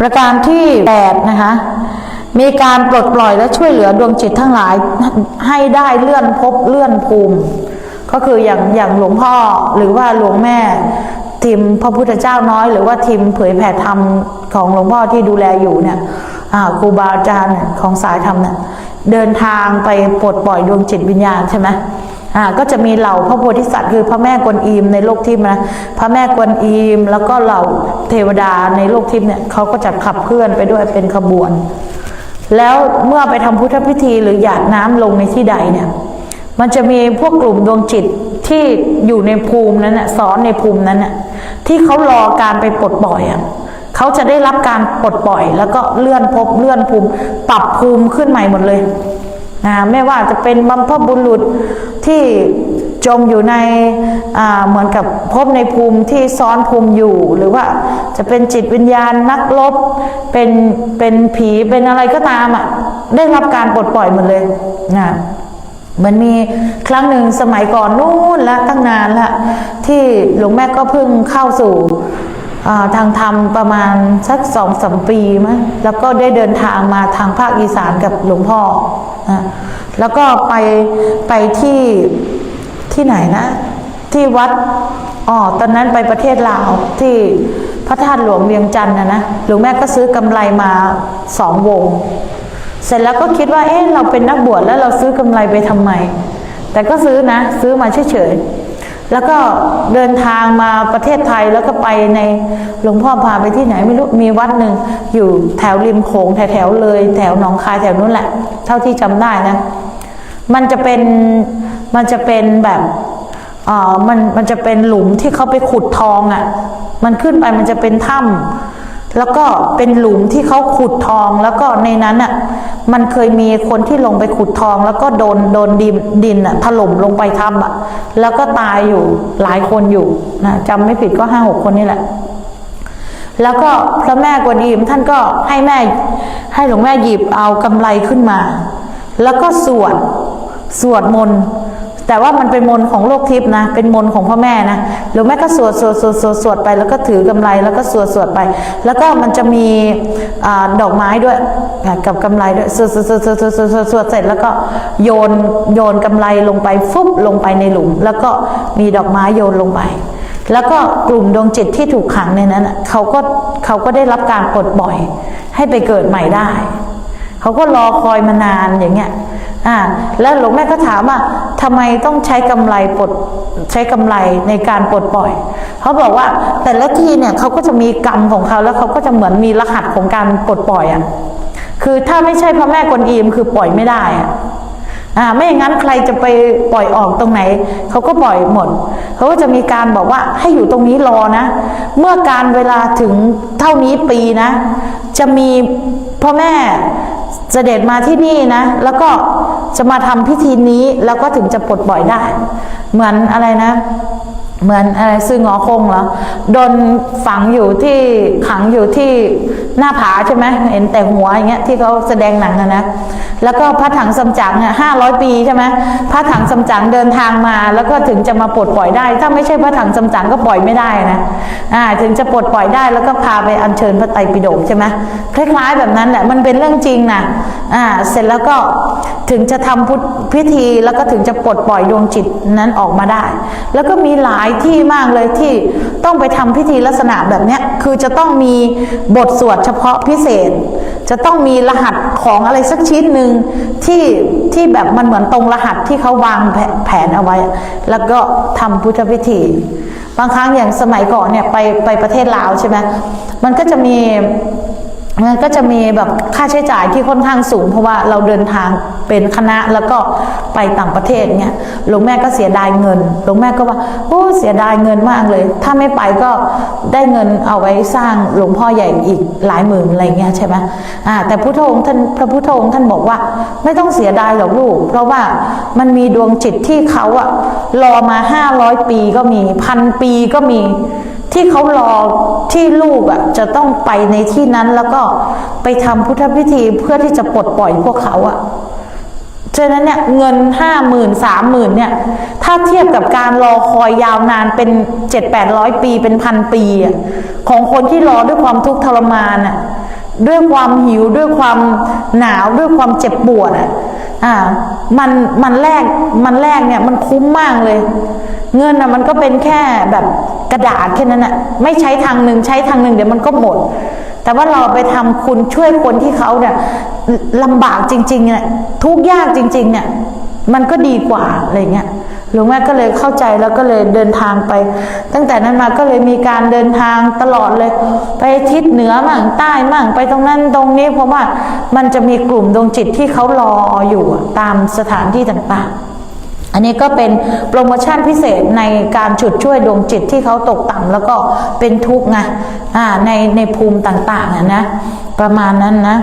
ประการที่แปดนะคะมีการปลดปล่อยและช่วยเหลือดวงจิตทั้งหลายให้ได้เลื่อนภพเลื่อนภูมิ ก็คืออย่างอย่างหลวงพ่อหรือว่าหลวงแม่ทีมพระพุทธเจ้าน้อย หรือว่าทีมเผยแผ่ธรรมของหลวงพ่อที่ดูแลอยู่เนี่ยครูบาอาจารย์ของสายธรรมเนี่ยเดินทางไปปลดปล่อยดวงจิตวิญญาณใช่ไหม อ่าก็จะมีเหล่าพระโพธิสัตว์คือพระแม่กวนอิมในโลกทิพย์นะพระแม่กวนอิมแล้วก็เหล่าเทวดาในโลกทิพย์เนี่ยเขาก็จะขับเคลื่อนไปด้วยเป็นขบวน แล้วเมื่อไปทำพุทธพิธีหรือหยาดน้ำลงในที่ใดเนี่ยมันจะมีพวกกลุ่มดวงจิตที่อยู่ในภูมินั้นน่ะซ้อนในภูมินั้นน่ะที่เขารอการไปปลดปล่อยอะเขาจะได้รับการปลดปล่อย แล้วก็เลื่อนภพเลื่อนภูมิ ปรับภูมิขึ้นใหม่หมดเลย นะไม่ว่าจะเป็นบัมพบุรุษที่จมอยู่ในอ่าเหมือนกับภพในภูมิที่ซ้อนภูมิอยู่ หรือว่าจะเป็นจิตวิญญาณนักรบเป็นเป็นผีเป็นอะไรก็ตามอะได้รับการปลดปล่อยหมดเลยนะมันมีครั้งหนึ่งสมัยก่อนนู่นและตั้งนานละที่หลวงแม่ก็เพิ่งเข้าสู่ ทางธรรมประมาณสักสองสามปีมั้งแล้วก็ได้เดินทางมาทางภาคอีสานกับหลวงพ่อนะแล้วก็ไปไปที่ที่ไหนนะ ที่วัดอ๋อตอนนั้นไปประเทศลาวที่พระธาตุหลวงเวียงจันทร์นะนะหลวงแม่ก็ซื้อกำไรมาสองวง เสร็จแล้วก็คิดว่าเอ๊ะเราเป็นนักบวชแล้วเราซื้อกำไรไปทำไม แต่ก็ซื้อนะ ซื้อมาเฉยๆ แล้วก็เดินทางมาประเทศไทยแล้วก็ไปในหลวงพ่อพาไปที่ไหนไม่รู้มีวัดหนึ่งอยู่แถวริมโขงแถวๆเลย แถวหนองคายแถวนู้นแหละ เท่าที่จำได้นะมันจะเป็นมันจะเป็นแบบอ่ามันมันจะเป็นหลุมที่เขาไปขุดทองอะ่ะ มันขึ้นไปมันจะเป็นถ้ำ แล้วก็เป็นหลุมที่เขาขุดทองแล้วก็ในนั้นอะมันเคยมีคนที่ลงไปขุดทอง แล้วก็โดนโดนดินดินอะถล่มลงไปทำอะ แล้วก็ตายอยู่หลายคนอยู่นะจำไม่ผิดก็ห้าหกคนนี่แหละ แล้วก็พระแม่กวนอิมท่านก็ให้แม่ให้หลวงแม่หยิบเอากำไรขึ้นมา แล้วก็สวดสวดมนต์ แต่ว่ามันเป็นมนของโลกทิพย์นะ เป็นมนของพ่อแม่นะหรือแม่ก็สวดสวดสวดสวดสวดไป แล้วก็ถือกำไรแล้วก็สวดสวดไป แล้วก็มันจะมีดอกไม้ด้วยกับกำไรด้วยสวดสวดสวดสวดสวดสวดสวดเสร็จแล้วก็โยนโยนกำไรลงไปฟุบลงไปในหลุม แล้วก็มีดอกไม้โยนลงไป แล้วก็กลุ่มดวงจิตที่ถูกขังในนั้นเขาก็เขาก็ได้รับการปลดปล่อย ให้ไปเกิดใหม่ได้ เขาก็รอคอยมานานอย่างเงี้ย อ่าแล้วหลวงแม่ก็ถามว่าทำไมต้องใช้กำไรปลดใช้กำไรในการปลดปล่อย เขาบอกว่าแต่ละที่เนี่ยเขาก็จะมีกรรมของเขาแล้วเขาก็จะเหมือนมีรหัสของการปลดปล่อยอะคือถ้าไม่ใช่พระแม่กวนอิมคือปล่อยไม่ได้อะอ่าไม่อย่างนั้นใครจะไปปล่อยออกตรงไหน เขาก็ปล่อยหมด เขาก็จะมีการบอกว่าให้อยู่ตรงนี้รอนะ เมื่อการเวลาถึงเท่านี้ปีนะ จะมีพ่อแม่ สด็จมาที่นี่นะ แล้วก็จะมาทำพิธีนี้แล้วก็ถึงจะปลดปล่อยได้ เหมือนอะไรนะ เหมือนอะไรซื้องอคงเหรอโดนฝังอยู่ที่ขังอยู่ที่หน้าผาใช่ไหมเห็นแต่หัวอย่างเงี้ยที่เขาแสดงหนังนะนะแล้วก็พระถังสำจังเนี่ยห้าร้อยปีใช่ไหมพระถังสำจังเดินทางมา แล้วก็ถึงจะมาปลดปล่อยได้ ถ้าไม่ใช่พระถังสำจังก็ปล่อยไม่ได้นะอ่าถึงจะปลดปล่อยได้แล้วก็พาไปอัญเชิญพระไตรปิฎกใช่ไหมคล้ายๆแบบนั้นแหละมันเป็นเรื่องจริงนะอ่าเสร็จแล้วก็ถึงจะทำพุทธพิธีแล้วก็ถึงจะปลดปล่อยดวงจิตนั้นออกมาได้ แล้วก็มีหลายายที่มากเลยที่ต้องไปทำพิธีลักษณะแบบเนี้ยคือจะต้องมีบทสวดเฉพาะพิเศษ จะต้องมีรหัสของอะไรสักชิ้นหนึ่งที่ที่แบบมันเหมือนตรงรหัสที่เขาวางแผแผนเอาไว้ แล้วก็ทำพุทธพิธีบางครั้งอย่างสมัยก่อนเนี่ยไปไปประเทศลาวใช่ไหมมันก็จะมี มันก็จะมีแบบค่าใช้จ่ายที่ค่อนข้างสูง เพราะว่าเราเดินทางเป็นคณะแล้วก็ไปต่างประเทศเนี่ยหลวงแม่ก็เสียดายเงินหลวงแม่ก็ว่าโอ้เสียดายเงินมากเลย ถ้าไม่ไปก็ได้เงินเอาไว้สร้างหลวงพ่อใหญ่อีกหลายหมื่นอะไรเงี้ยใช่ไหมอ่าแต่พุทธองค์ท่านพระพุทธองค์ท่านบอกว่า ไม่ต้องเสียดายหรอกลูก เพราะว่ามันมีดวงจิตที่เขาอะรอมาห้าร้อยปีก็มีพันปีก็มีที่เขารอที่ลูกอะจะต้องไปในที่นั้นแล้วก็ไปทำพุทธพิธีเพื่อที่จะปลดปล่อยพวกเขาอะฉะนั้นเนี่ยเงินห้าหมื่นสามหมื่นเนี่ย ถ้าเทียบกับการรอคอยยาวนานเป็นเจ็ดแปดร้อยปีเป็นพันปีอะของคนที่รอด้วยความทุกข์ทรมานอะด้วยความหิวด้วยความหนาวด้วยความเจ็บปวดอะ อ่า มันมันแลกมันแลกเนี่ยมันคุ้มมากเลย เงินอะมันก็เป็นแค่แบบกระดาษแค่นั้นอะไม่ใช้ทางหนึ่งใช้ทางหนึ่งเดี๋ยวมันก็หมด แต่ว่าเราไปทำคุณช่วยคนที่เขาเนี่ยลำบากจริงๆเนี่ยทุกยากจริงๆเนี่ยมันก็ดีกว่าอะไรเงี้ย หลวงแม่ก็เลยเข้าใจแล้วก็เลยเดินทางไป ตั้งแต่นั้นมาก็เลยมีการเดินทางตลอดเลย ไปทิศเหนือมั่งใต้มั่งไปตรงนั้นตรงนี้เพราะว่ามันจะมีกลุ่มดวงจิตที่เขารออยู่ตามสถานที่ต่างๆอันนี้ก็เป็นโปรโมชั่นพิเศษในการฉุดช่วยดวงจิตที่เขาตกต่ำแล้วก็เป็นทุกข์ไงาในในภูมิต่างๆนะประมาณนั้นนะ